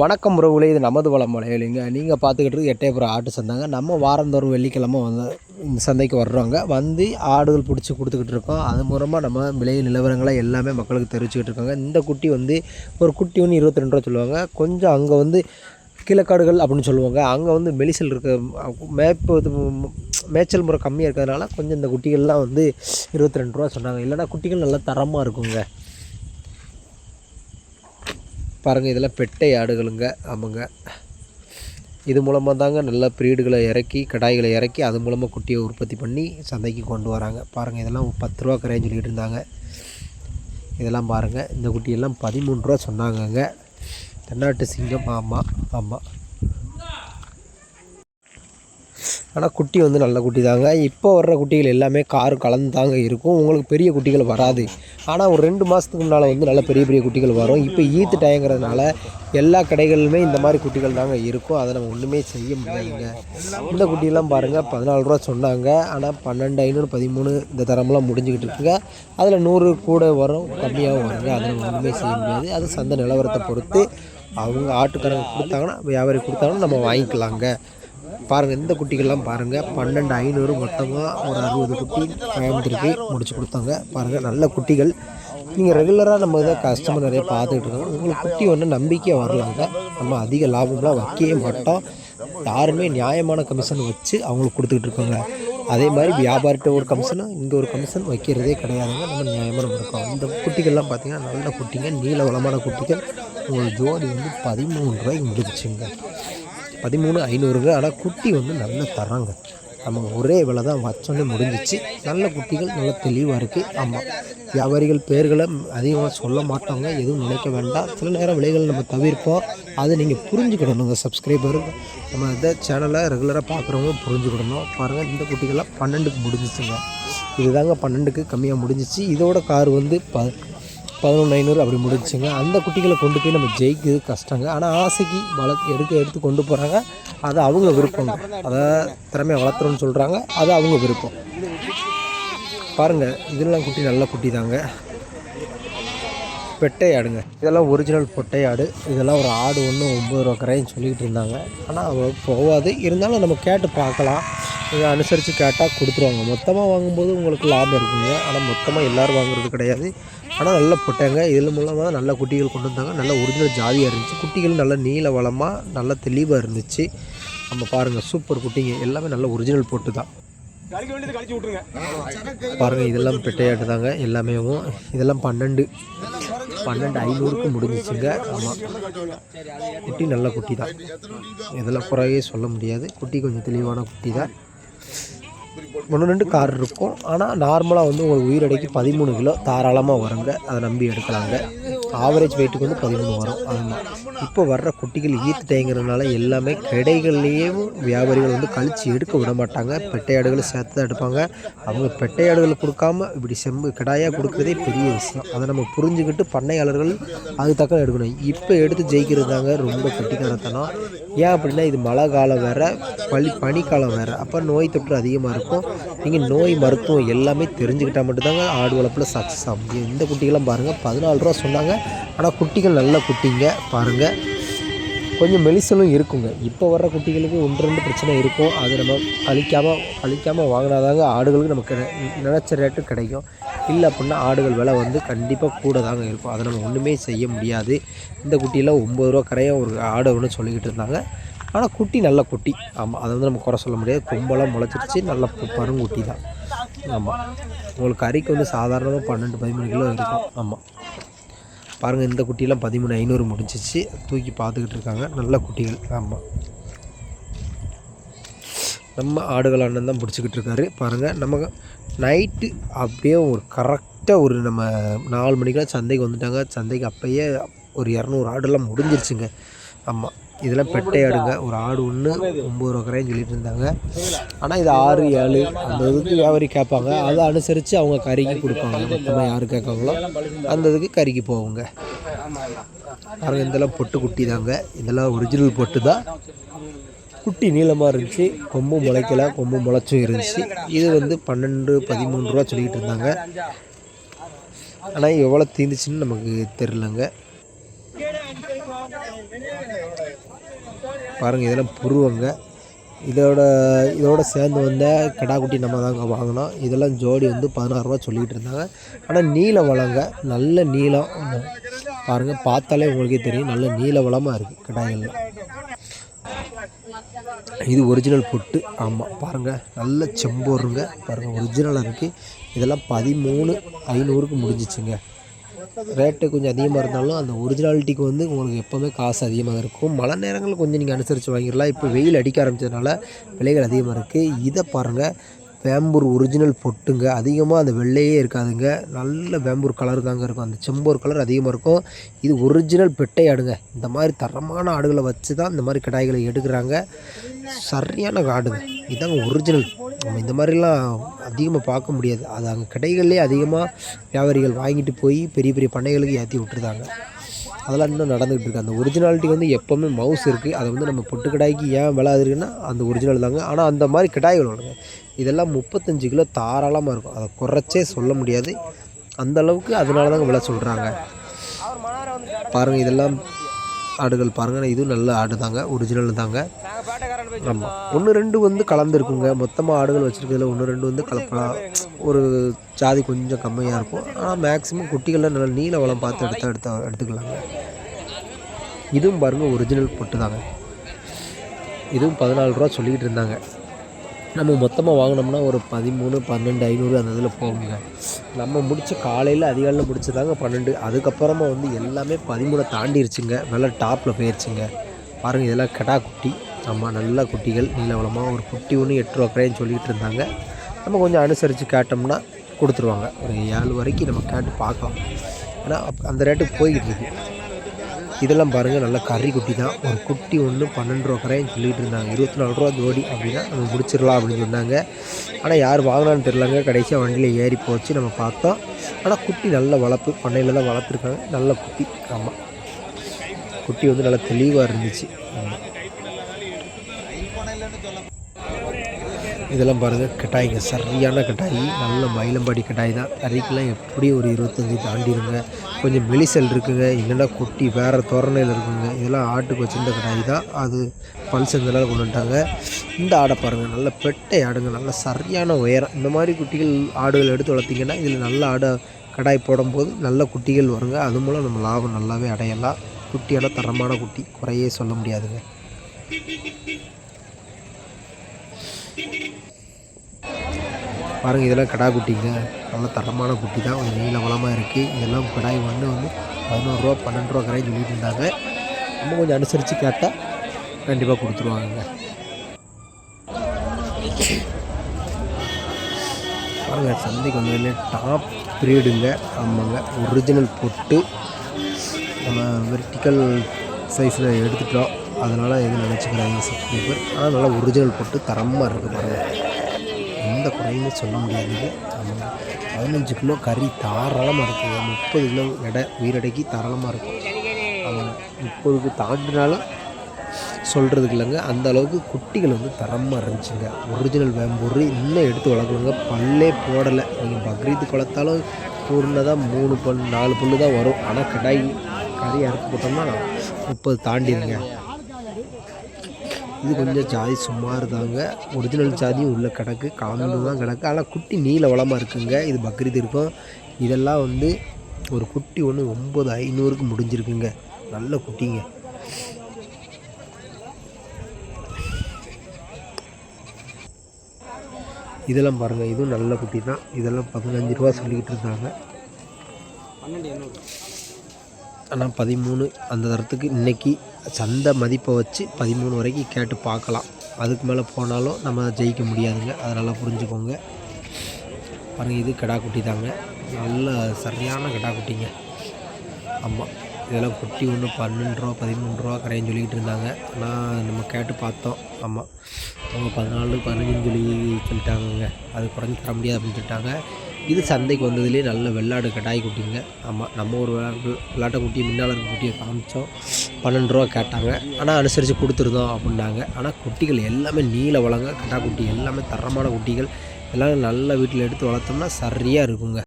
வணக்கம் உறவுகளே இது நமது வளம் மலையிலிங்க நீங்கள் பார்த்துக்கிட்டு எட்டயபுரம் ஆட்டு சந்தாங்க. நம்ம வாரந்தோறும் வெள்ளிக்கிழமை வந்து இந்த சந்தைக்கு வர்றவங்க வந்து ஆடுகள் பிடிச்சி கொடுத்துக்கிட்டு இருக்கோம். அது மூலமாக நம்ம விலை நிலவரங்களை எல்லாமே மக்களுக்கு தெரிவிச்சுக்கிட்டு இருக்காங்க. இந்த குட்டி வந்து ஒரு குட்டி ஒன்று இருபத்தி ரெண்டு ரூபா சொல்லுவாங்க. கொஞ்சம் அங்கே வந்து கீழக்காடுகள் அப்படின்னு சொல்லுவாங்க. அங்கே வந்து மெலிசல் இருக்க. மேய்ப்பு மேய்ச்சல் முறை கம்மியாக இருக்கிறதுனால கொஞ்சம் இந்த குட்டிகள்லாம் வந்து இருபத்தி ரெண்டு ரூபா சொன்னாங்க. இல்லைன்னா குட்டிகள் நல்லா தரமாக இருக்குங்க. பாருங்கள் இதெல்லாம் பெட்டை ஆடுகளுங்க. ஆமாங்க. இது மூலமாக தாங்க நல்ல பிரீடுகளை இறக்கி கடாய்களை இறக்கி அது மூலமாக குட்டியை உற்பத்தி பண்ணி சந்தைக்கு கொண்டு வராங்க. பாருங்கள் இதெல்லாம் பத்து ரூபா கரைன்னு சொல்லிட்டு இருந்தாங்க. இதெல்லாம் பாருங்கள் இந்த குட்டியெல்லாம் பதிமூணு ரூபா சொன்னாங்கங்க. தென்னாட்டு சிங்கம் ஆமாம் ஆமாம் ஆனால் குட்டி வந்து நல்ல குட்டி தாங்க. இப்போ வர்ற குட்டிகள் எல்லாமே கார் கலந்து தாங்க இருக்கும். உங்களுக்கு பெரிய குட்டிகள் வராது. ஆனால் ஒரு ரெண்டு மாதத்துக்கு முன்னால் வந்து நல்ல பெரிய பெரிய குட்டிகள் வரும். இப்போ ஈத்து டயங்கிறதுனால எல்லா கடைகளிலுமே இந்த மாதிரி குட்டிகள் தாங்க இருக்கும். அதை நம்ம ஒன்றுமே செய்ய முடியாதுங்க. இந்த குட்டியெல்லாம் பாருங்கள் பதினாலு ரூபா சொன்னாங்க. ஆனால் பன்னெண்டு ஐநூறு பதிமூணு இந்த தரமெல்லாம் முடிஞ்சுக்கிட்டு இருக்குங்க. அதில் நூறு கூட வரும் கம்மியாகவும் வருங்க. அதை நம்ம ஒன்றுமே செய்ய முடியாது. அது சந்தை நிலவரத்தை பொறுத்து அவங்க ஆட்டுக்காரங்க கொடுத்தாங்கன்னா வியாபாரி கொடுத்தாங்கன்னா நம்ம வாங்கிக்கலாங்க. பாருங்கள் இந்த குட்டிகள்லாம் பாருங்கள் பன்னெண்டு ஐநூறு மொத்தமாக ஒரு அறுபது குட்டி கோயம்புத்தூருக்கு முடிச்சு கொடுத்தாங்க. பாருங்கள் நல்ல குட்டிகள். நீங்கள் ரெகுலராக நம்ம இதை கஸ்டமர் நிறைய பார்த்துக்கிட்டு இருக்கோம். உங்களுக்கு குட்டி ஒன்று நம்பிக்கையாக வரலாங்க. நம்ம அதிக லாபம்லாம் வைக்கவே மாட்டோம். யாருமே நியாயமான கமிஷன் வச்சு அவங்களுக்கு கொடுத்துக்கிட்டு இருக்கோங்க. அதே மாதிரி வியாபாரிட்ட ஒரு கமிஷனும் இங்கே ஒரு கமிஷன் வைக்கிறதே கிடையாதுங்க. நம்ம நியாயமாக நம்ம இருக்கோம் இந்த குட்டிகள்லாம் பார்த்தீங்கன்னா நல்ல குட்டிங்க நீல வளமான குட்டிகள். உங்களுக்கு ஜோடி வந்து பதிமூணு ரூபாய்க்கு முடிஞ்சுங்க பதிமூணு ஐநூறுங்க ஆனால் குட்டி வந்து நல்ல தராங்க நம்ம ஒரே விலை தான் வச்சோன்னே முடிஞ்சிச்சு. நல்ல குட்டிகள் நல்ல தெளிவாக இருக்குது ஆமாம் வியாபாரிகள் பேர்களை அதிகமாக சொல்ல மாட்டாங்க எதுவும் நினைக்க வேண்டாம். சில நேரம் விலைகள் நம்ம தவிர்ப்போம். அதை நீங்கள் புரிஞ்சுக்கிடணுங்க சப்ஸ்கிரைபர் நம்ம இந்த சேனலை ரெகுலராக பார்க்குறவங்க புரிஞ்சுக்கிடணும். பாருங்கள் இந்த குட்டிகள்லாம் பன்னெண்டுக்கு முடிஞ்சிச்சுங்க. இதுதாங்க பன்னெண்டுக்கு கம்மியாக முடிஞ்சிச்சு. இதோட கார் வந்து ப பதினொன்று ஐநூறு அப்படி முடிச்சுங்க அந்த குட்டிகளை கொண்டு போய் நம்ம ஜெயிக்கிறது கஷ்டங்க. ஆனால் ஆசைக்கு வளர்த்து எடுக்க எடுத்து கொண்டு போகிறாங்க அது அவங்க விருப்பம். அதை திறமையை வளர்த்துறோன்னு சொல்கிறாங்க அது அவங்க விருப்பம். பாருங்கள் இதெல்லாம் குட்டி நல்ல குட்டி தாங்க. பெட்டை ஆடுங்க இதெல்லாம் ஒரிஜினல் பொட்டை ஆடு இதெல்லாம் ஒரு ஆடு ஒன்று ஒம்பது ரூபா கரைன்னு சொல்லிக்கிட்டு இருந்தாங்க. ஆனால் அவ போகாது. இருந்தாலும் நம்ம கேட்டு பார்க்கலாம். இதை அனுசரித்து கேட்டால் கொடுத்துருவாங்க. மொத்தமாக வாங்கும்போது உங்களுக்கு லாபம் இருக்குங்க. ஆனால் மொத்தமாக எல்லோரும் வாங்குறது கிடையாது. ஆனால் நல்ல பொட்டைங்க. இதில் மூலமாக நல்ல குட்டிகள் கொண்டு வந்தாங்க. நல்ல ஒரிஜினல் ஜாதியாக இருந்துச்சு. குட்டிகள் நல்ல நீல வளமாக நல்ல தெளிவாக இருந்துச்சு. நம்ம பாருங்கள் சூப்பர் குட்டிங்க. எல்லாமே நல்ல ஒரிஜினல் பொட்டு தான். பாருங்கள் இதெல்லாம் பெட்டையாட்டு தாங்க எல்லாமே இதெல்லாம் பன்னெண்டு. பன்னெண்டு ஐநூறுக்கு முடிஞ்சிச்சுங்க. ஆமாம் குட்டி நல்ல குட்டி தான் இதெல்லாம் குறையே சொல்ல முடியாது. குட்டி கொஞ்சம் தெளிவான குட்டி தான் ஒன்று ரெண்டு கார் இருக்கும். ஆனால் நார்மலாக வந்து உங்களுக்கு உயிரடைக்கு பதிமூணு கிலோ தாராளமாக வருங்க. அதை நம்பி எடுக்கலாங்க. ஆவரேஜ் வெயிட்டுக்கு வந்து பதிமூணு வரும். ஆமாம் இப்போ வர்ற குட்டிகள் ஈத்துட்டேங்கிறதுனால எல்லாமே கடைகள்லேயும் வியாபாரிகள் வந்து கழித்து எடுக்க விட மாட்டாங்க. பெட்டையாடுகளை சேர்த்து தான் எடுப்பாங்க. அவங்க பெட்டையாடுகளை கொடுக்காம இப்படி செம்பு கிடாயாக கொடுக்குறதே பெரிய விஷயம். அதை நம்ம புரிஞ்சுக்கிட்டு பண்ணையாளர்கள் அது தக்க எடுக்கணும். இப்போ எடுத்து ஜெயிக்கிறது தாங்க ரொம்ப கட்டிக்காரத்தனம். ஏன் அப்படின்னா இது மழை காலம் வேறு பனி பனிக்காலம் வேறு. அப்போ நோய் தொற்று அதிகமாக இருக்கும். நீங்கள் நோய் மருத்துவம் எல்லாமே தெரிஞ்சுக்கிட்டால் மட்டும்தாங்க ஆடு வளர்ப்பில் சக்ஸஸ் ஆகும். இந்த குட்டிகள்லாம் பாருங்கள் பதினாலு ரூபா சொன்னாங்க. ஆனால் குட்டிகள் நல்ல குட்டிங்க பாருங்கள் கொஞ்சம் மெலிசலும் இருக்குங்க. இப்போ வர்ற குட்டிகளுக்கு ஒன்று ரெண்டு பிரச்சனை இருக்கும். அது நம்ம அழிக்காமல் அழிக்காமல் வாங்கினாதாங்க ஆடுகளுக்கு நமக்கு நினச்ச ரேட்டு கிடைக்கும். இல்லை அப்படின்னா ஆடுகள் விலை வந்து கண்டிப்பாக கூட தாங்க இருக்கும். அதை நம்ம ஒன்றுமே செய்ய முடியாது. இந்த குட்டியெல்லாம் ஒம்பது ரூபா கரையாக ஒரு ஆடு ஒன்று சொல்லிக்கிட்டு இருந்தாங்க. ஆனால் குட்டி நல்ல குட்டி. ஆமாம் அதை வந்து நம்ம குறை சொல்ல முடியாது. கொம்பெல்லாம் முளைச்சிருச்சு. நல்ல பருங்குட்டி தான். ஆமாம் உங்களுக்கு கறிக்கு வந்து சாதாரணமாக பன்னெண்டு பதிமூணு கிலோ இருக்கும். ஆமாம் பாருங்கள் இந்த குட்டியெல்லாம் பதிமூணு ஐநூறு முடிஞ்சிச்சு. தூக்கி பார்த்துக்கிட்டு இருக்காங்க. நல்ல குட்டிகள். ஆமாம் நம்ம ஆடுகள் அண்ணன் தான் பிடிச்சிக்கிட்டு இருக்காரு. பாருங்கள் நமக்கு நைட்டு அப்படியே ஒரு கரெக்டாக ஒரு நம்ம நாலு மணிக்கெலாம் சந்தைக்கு வந்துட்டாங்க. சந்தைக்கு அப்போயே ஒரு இரநூறு ஆடுலாம் முடிஞ்சிருச்சுங்க. ஆமாம் இதெல்லாம் பெட்டை ஆடுங்க ஒரு ஆடு ஒன்று ஒம்பது ரூபா கரைன்னு சொல்லிட்டு இருந்தாங்க ஆனால் இது ஆறு ஏழு அந்த இதுக்கு வியாபாரி கேட்பாங்க. அதை அனுசரித்து அவங்க கறிக்கு கொடுப்பாங்க. மொத்தமாக யார் கேட்காங்களோ அந்த இதுக்கு கறிக்கு போவாங்க பாருங்க இதெல்லாம் பொட்டு குட்டி தாங்க. இதெல்லாம் ஒரிஜினல் பொட்டு தான். குட்டி நீளமாக இருந்துச்சு. கொம்பு முளைக்கல. கொம்பு முளைச்சும் இருந்துச்சு. இது வந்து பன்னெண்டு பதிமூணு ரூபா சொல்லிக்கிட்டு இருந்தாங்க. ஆனால் எவ்வளோ தீந்துச்சுன்னு நமக்கு தெரிலங்க பாருங்கள் இதெல்லாம் புருவங்க. இதோட இதோட சேர்ந்து வந்த கிடாக்குட்டி நம்ம தாங்க வாங்கினோம். இதெல்லாம் ஜோடி வந்து பதினாறுரூவா சொல்லிக்கிட்டு இருந்தாங்க. ஆனால் நீல வளங்க நல்ல நீளம். பாருங்கள் பார்த்தாலே உங்களுக்கே தெரியும் நல்ல நீல வளமாக இருக்குது கிடாய்கள்லாம் இது ஒரிஜினல் பொட்டு. ஆமாம் பாருங்கள் நல்ல செம்போருங்க. பாருங்கள் ஒரிஜினலாக இருக்குது இதெல்லாம் பதிமூணு ஐநூறுக்கு முடிஞ்சிச்சுங்க. ரேட்டு கொஞ்சம் அதிகமாக இருந்தாலும் அந்த ஒரிஜினாலிட்டிக்கு வந்து உங்களுக்கு எப்போவுமே காசு அதிகமாக இருக்கும். மழை நேரங்களில் கொஞ்சம் நீங்கள் அனுசரித்து வாங்கிடலாம். இப்போ வெயில் அடிக்க ஆரம்பிச்சதுனால விலைகள் அதிகமாக இருக்குது இதை பாருங்கள் வேம்பூர் ஒரிஜினல் பொட்டுங்க. அதிகமாக அந்த வெள்ளையே இருக்காதுங்க. நல்ல வேம்பூர் கலர் தாங்க இருக்கும். அந்த செம்பூர் கலர் அதிகமாக இருக்கும். இது ஒரிஜினல் பெட்டை ஆடுங்க இந்த மாதிரி தரமான ஆடுகளை வச்சு தான் இந்த மாதிரி கிடாய்களை எடுக்கிறாங்க. சரியான ஆடுங்க இதாங்க ஒரிஜினல் நம்ம இந்த மாதிரிலாம் அதிகமாக பார்க்க முடியாது. அது அங்கே கடைகள்லேயே அதிகமாக வியாபாரிகள் வாங்கிட்டு போய் பெரிய பெரிய பண்ணைகளுக்கு ஏற்றி விட்டுருந்தாங்க அதெல்லாம் இன்னும் நடந்துகிட்டு இருக்குது அந்த ஒரிஜினாலிட்டி வந்து எப்போவுமே மவுஸ் இருக்குது அதை வந்து நம்ம பொட்டு கடாய்க்கு ஏன் விலை இருக்குன்னா அந்த ஒரிஜினல் தாங்க. ஆனால் அந்த மாதிரி கிடாய்கள் வருங்க இதெல்லாம் முப்பத்தஞ்சு கிலோ தாராளமாக இருக்கும். அதை குறைச்சே சொல்ல முடியாது. அந்த அளவுக்கு அதனால தாங்க விலை சொல்கிறாங்க பாருங்கள் இதெல்லாம் ஆடுகள் பாருங்கள் இதுவும் நல்ல ஆடு தாங்க. ஒரிஜினல் தாங்க. ஆமாம் ஒன்று ரெண்டு வந்து கலந்துருக்குங்க. மொத்தமாக ஆடுகள் வச்சுருக்கிறதுல ஒன்று ரெண்டு வந்து கலப்பலாம் ஒரு ஜாதி கொஞ்சம் கம்மியாக இருக்கும். ஆனால் மேக்ஸிமம் குட்டிகளில் நல்ல நீல வளம் பார்த்து எடுத்து எடுத்தா எடுத்துக்கலாங்க. இதுவும் பாருங்கள் ஒரிஜினல் பொட்டு தாங்க. இதுவும் பதினாலு ரூபா சொல்லிக்கிட்டு இருந்தாங்க. நம்ம மொத்தமாக வாங்கினோம்னா ஒரு பதிமூணு பன்னெண்டு ஐநூறு அந்த இதில் போகுங்க. நம்ம முடித்த காலையில் அதிகாலையில் முடிச்சதாங்க பன்னெண்டு. அதுக்கப்புறமா வந்து எல்லாமே பதிமூணை தாண்டிருச்சுங்க. நல்லா டாப்பில் போயிடுச்சுங்க பாருங்கள் இதெல்லாம் கெடா குட்டி. ஆமாம் நல்ல குட்டிகள். நீலவளமாக ஒரு குட்டி ஒன்று எட்டு ரூபா கரைன்னு சொல்லிகிட்டு இருந்தாங்க. நம்ம கொஞ்சம் அனுசரித்து கேட்டோம்னா கொடுத்துருவாங்க. ஒரு ஏழு வரைக்கும் நம்ம கேட்டு பார்க்கலாம். ஏன்னா அப்- அந்த ரேட்டுக்கு போய்கிட்டு இருக்குது இதெல்லாம் பாருங்கள் நல்ல கறி குட்டி தான் ஒரு குட்டி ஒன்று பன்னெண்டு ரூபா கரைன்னு சொல்லிட்டு இருந்தாங்க. இருபத்தி நாலு ரூபா ஜோடி அப்படின்னா நம்ம முடிச்சிடலாம் அப்படின்னு சொன்னாங்க. ஆனால் யார் வாங்கினான்னு தெரிலங்க கடைசியாக வண்டியில் ஏறி போச்சு நம்ம பார்த்தோம். ஆனால் குட்டி நல்ல வளர்ப்பு பண்ணையில் தான் வளர்த்துருக்காங்க. நல்ல குட்டி ஆமாம் குட்டி வந்து நல்லா தெளிவாக இருந்துச்சு. இதெல்லாம் பாருங்கள் கட்டாய்ங்க. சரியான கட்டாயி. நல்ல மயிலம்பாடி கட்டாய் தான். கறிக்கெல்லாம் எப்படியும் ஒரு இருபத்தஞ்சி தாண்டிடுங்க கொஞ்சம் மெலிசல் இருக்குங்க. இல்லைன்னா குட்டி வேறு தோரணையில் இருக்குங்க. இதெல்லாம் ஆட்டுக்கு வச்சிருந்த கட்டாய் தான். அது பல் செஞ்சதால் கொண்டு வந்துட்டாங்க. இந்த ஆடை பாருங்கள் நல்ல பெட்டை ஆடுங்க. நல்ல சரியான உயரம். இந்த மாதிரி குட்டிகள் ஆடுகள் எடுத்து வளர்த்திங்கன்னா இதில் நல்ல ஆடை கடாய் போடும்போது நல்ல குட்டிகள் வருங்க. அது மூலம் நம்ம லாபம் நல்லாவே அடையலாம். குட்டியான தரமான குட்டி. குறையே சொல்ல முடியாதுங்க. பாருங்கள் இதெல்லாம் கடா குட்டிங்க. நல்ல தரமான குட்டி தான். கொஞ்சம் நீல வளமாக இருக்குது இதெல்லாம் கடாய் ஒன்று வந்து பதினோருவா பன்னெண்டு ரூபா கரையும் சொல்லிட்டு இருந்தாங்க நம்ம கொஞ்சம் அனுசரித்து கேட்டால் கண்டிப்பாக கொடுத்துருவாங்க பாருங்கள் சந்தைக்கு வந்து டாப் ப்ரீடுங்க ஆமாங்க ஒரிஜினல் பொட்டு. நம்ம வெர்டிக்கல் சைஸில் எடுத்துட்டோம். அதனால் எதுவும் நினச்சிக்கிறாங்க சப்ஸ்கிரைபர் ஆனால் நல்லா ஒரிஜினல் பொட்டு தரமாக இருக்குது பாருங்கள் எந்த குறையுமே சொல்ல முடியாதுங்க ஆமாம் பதினஞ்சு கிலோ கறி தாராளமாக இருக்குங்க முப்பது கிலோ எடை உயிரடைக்கு தாராளமாக இருக்கும் ஆமாம் முப்பதுக்கு தாண்டினாலும் சொல்கிறதுக்கு இல்லைங்க. அந்த அளவுக்கு குட்டிகள் வந்து தரமாக இருந்துச்சுங்க. ஒரிஜினல் வேம்பூர் இன்னும் எடுத்து வளர்க்கணுங்க. பல்லே போடலை. நீங்கள் குளத்தாலும் வளர்த்தாலும் பூர்ணதாக மூணு பல் நாலு பல் தான் வரும். ஆனால் கடாய் கறி அறுத்து போட்டோம்னா முப்பது தாண்டிடுங்க. இது கொஞ்சம் ஜாதி சுமார் தாங்க. ஒரிஜினல் ஜாதியும் உள்ளே கிடக்கு. கலந்து தான் கிடக்கு. ஆனால் குட்டி நீல வளமாக இருக்குங்க. இது பக்ரீத் இருக்கும் இதெல்லாம் வந்து ஒரு குட்டி ஒன்று ஒம்பது ஐநூறுக்கு முடிஞ்சிருக்குங்க. நல்ல குட்டிங்க. இதெல்லாம் பாருங்கள் இதுவும் நல்ல குட்டி தான். இதெல்லாம் பதினஞ்சு ரூபா சொல்லிக்கிட்டு இருந்தாங்க. ஆனால் பதிமூணு அந்த தரத்துக்கு இன்றைக்கி சந்தை மதிப்பை வச்சு பதிமூணு வரைக்கும் கேட்டு பார்க்கலாம். அதுக்கு மேலே போனாலும் நம்ம ஜெயிக்க முடியாதுங்க. அதனால் புரிஞ்சுக்கோங்க. பாருங்கள் இது கிடா குட்டி தாங்க. நல்ல சரியான கிடா குட்டிங்க. ஆமாம் இதெல்லாம் குட்டி ஒன்று பன்னெண்டு ரூபா பதிமூணு ரூபா கரைன்னு சொல்லிக்கிட்டு இருந்தாங்க. ஆனால் நம்ம கேட்டு பார்த்தோம். ஆமாம் அவங்க பதினாலு பதினஞ்சுன்னு சொல்லி சொல்லிட்டாங்கங்க. அது குறைஞ்சி தர முடியாது அப்படின்னு சொல்லிட்டாங்க. இது சந்தைக்கு வந்ததுலேயே நல்ல வெள்ளாடு கட்டாய் குட்டிங்க. ஆமாம் நம்ம ஒரு விளையாட்டு விளாட்டை குட்டி முன்னால் இருக்க குட்டியை காமிச்சோம். பன்னெண்டு ரூபா கேட்டாங்க. ஆனால் அனுசரித்து கொடுத்துருந்தோம் அப்படின்னாங்க. ஆனால் குட்டிகள் எல்லாமே நீல வளங்க கட்டா குட்டி எல்லாமே தரமான குட்டிகள். எல்லாம் நல்ல வீட்டில் எடுத்து வளர்த்தோம்னா சரியாக இருக்குங்க.